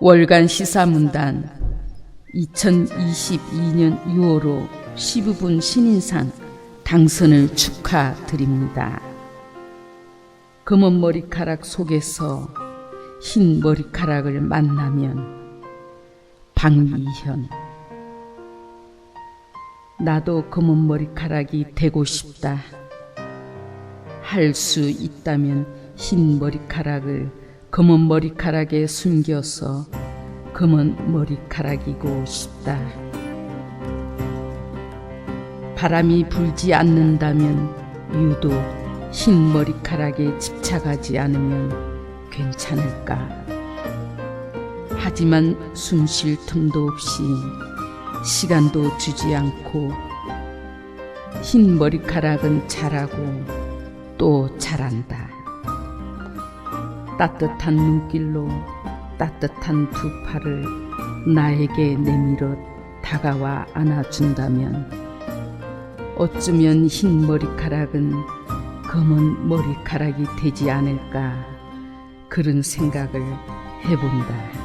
월간 시사문단 2022년 6월호 시부분 신인상 당선을 축하드립니다. 검은 머리카락 속에서 흰 머리카락을 만나면 박미현 나도 검은 머리카락이 되고 싶다. 할 수 있다면 흰 머리카락을 검은 머리카락에 숨겨서 검은 머리카락이고 싶다. 바람이 불지 않는다면 유독 흰 머리카락에 집착하지 않으면 괜찮을까. 하지만 숨 쉴 틈도 없이 시간도 주지 않고 흰 머리카락은 자라고 또 자란다. 따뜻한 눈길로 따뜻한 두 팔을 나에게 내밀어 다가와 안아준다면 어쩌면 흰 머리카락은 검은 머리카락이 되지 않을까 그런 생각을 해본다.